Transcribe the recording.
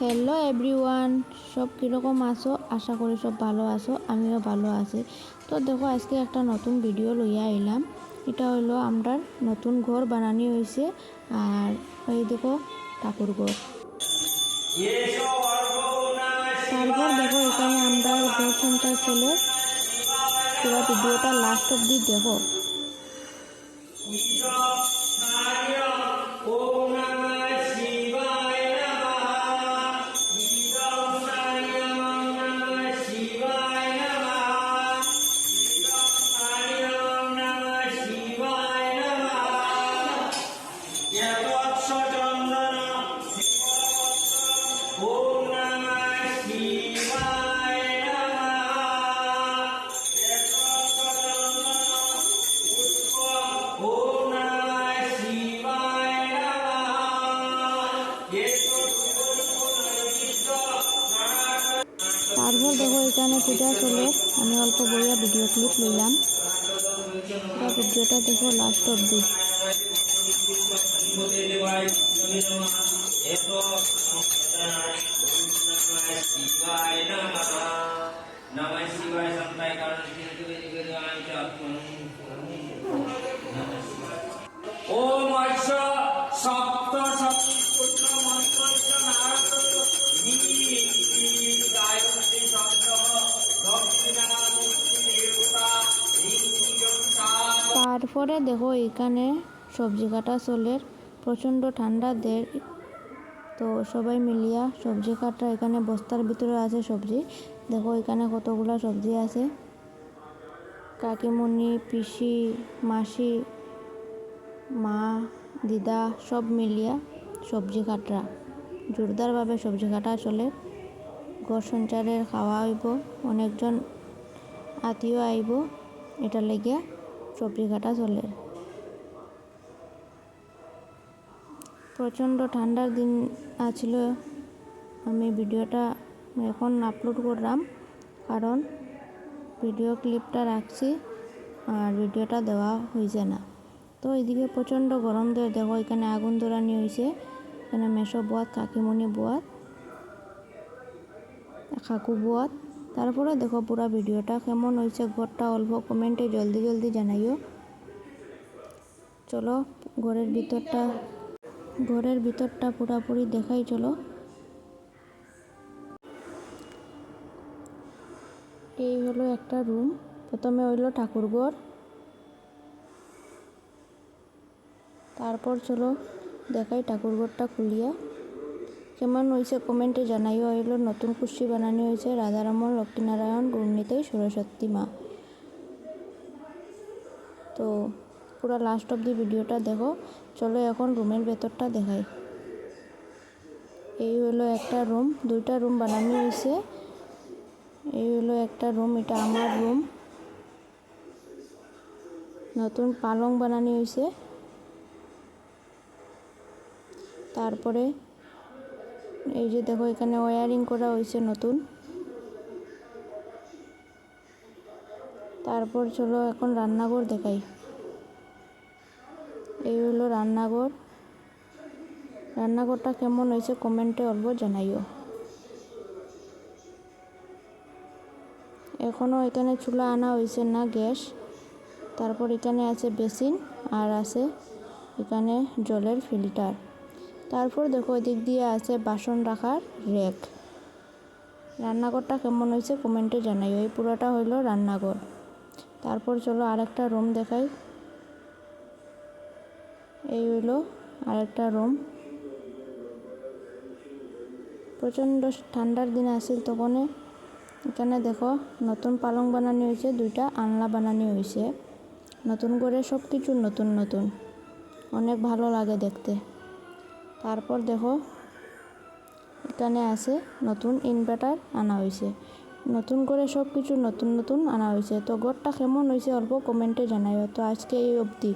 Hello everyone সব কীরকম আছো? আশা করি সব ভালো আছো, আমিও ভালো আছি। তো দেখো, আজকে একটা নতুন ভিডিও লইয়া আইলাম। এটা হলো আমরা নতুন ঘর বানানি হয়েছে আর এই দেখো, ঠাকুর ঘর। তারপর দেখো, এখানে আমরা ঘর সংসার চলে, পুরো ভিডিওটা লাস্ট অব্দি দেখো। দেখো এখানে পূজা চলে আমি অল্প বইয়া ভিডিও ক্লিপ লইলাম। ভিডিওটা দেখো লাস্ট অব্দি ওম ঐশ্ব সপ্ত সপ্ত তারপরে দেখো এখানে সবজি কাটা চলের, প্রচণ্ড ঠান্ডা দের তো সবাই মিলিয়া সবজি কাটা, এখানে বস্তার ভিতরে আছে সবজি। দেখো এখানে কতগুলা সবজি আছে। কাকিমণি, পিসি, মাসি, মা, দিদা সব মিলিয়া সবজি কাটরা জোরদারভাবে সবজি কাটা চলে। ঘর সঞ্চারের খাওয়া হইব, অনেকজন আত্মীয় আইব এটা লেগিয়া। সবজি কাটা চলে। প্রচণ্ড ঠান্ডার দিন আছিল। আমি ভিডিওটা এখন আপলোড করলাম, কারণ ভিডিও ক্লিপটা রাখছি আর ভিডিওটা দেওয়া হয়েছে না। তো এদিকে প্রচণ্ড গরম দিয়ে দেখো এখানে আগুন ধরানি হয়েছে এখানে মেশো বোয়াত, কাকিমণি বোয়াত, কাকু বোয়াত তারপরে দেখো পুরো ভিডিওটা কেমন হয়েছে, ঘরটা অল্প কমেন্টে জলদি জলদি জানাইও। চলো, ঘরের ভিতরটা ঘরের ভিতরটা পুরাপুরি দেখাই, চলো। এই হলো একটা রুম প্রথমে হইল ঠাকুরঘর তারপর চলো দেখাই ঠাকুরঘরটা খুলিয়া। কেমন হয়েছে কমেন্টে জানাইও। হইল নতুন কুর্সি বানানো হয়েছে রাধারমন লক্ষ্মীনারায়ণ গুণনীতাই সরস্বতী মা। তো পুরো লাস্ট অব দি ভিডিওটা দেখো। চলো এখন রুমের ভেতরটা দেখাই। এই হলো একটা রুম দুইটা রুম বানানো হয়েছে এই হলো একটা রুম এটা আমার রুম নতুন পালং বানানো হয়েছে তারপরে এই যে দেখো, এখানে ওয়ারিং করা হয়েছে নতুন। তারপর চলো এখন রান্নাঘর দেখাই। এই হলো রান্নাঘর। রান্নাঘরটা কেমন হয়েছে কমেন্টে অল্প জানাইও। এখনও এখানে চুলা আনা হয়েছে না গ্যাস। তারপর এখানে আছে বেসিন আর আছে এখানে জলের ফিল্টার। তারপর দেখো এদিক দিয়ে আছে বাসন রাখার রেক। রান্নাঘরটা কেমন হয়েছে কমেন্টে জানাই। এই পুরোটা হইল রান্নাঘর। তারপর চলো আরেকটা রুম দেখাই। এই হইল আরেকটা রুম প্রচণ্ড ঠান্ডার দিন আসিল তখন। এখানে দেখো নতুন পালং বানানো হয়েছে, দুইটা আনলা বানানো হয়েছে। নতুন করে সব কিছু নতুন নতুন। অনেক ভালো লাগে দেখতে। তারপর দেখো, এখানে আছে নতুন ইনভার্টার আনা হয়েছে নতুন করে সব কিছু নতুন নতুন আনা হয়েছে তো ঘরটা কেমন হয়েছে অল্প কমেন্টে জানাইও। তো আজকে এই অবধি।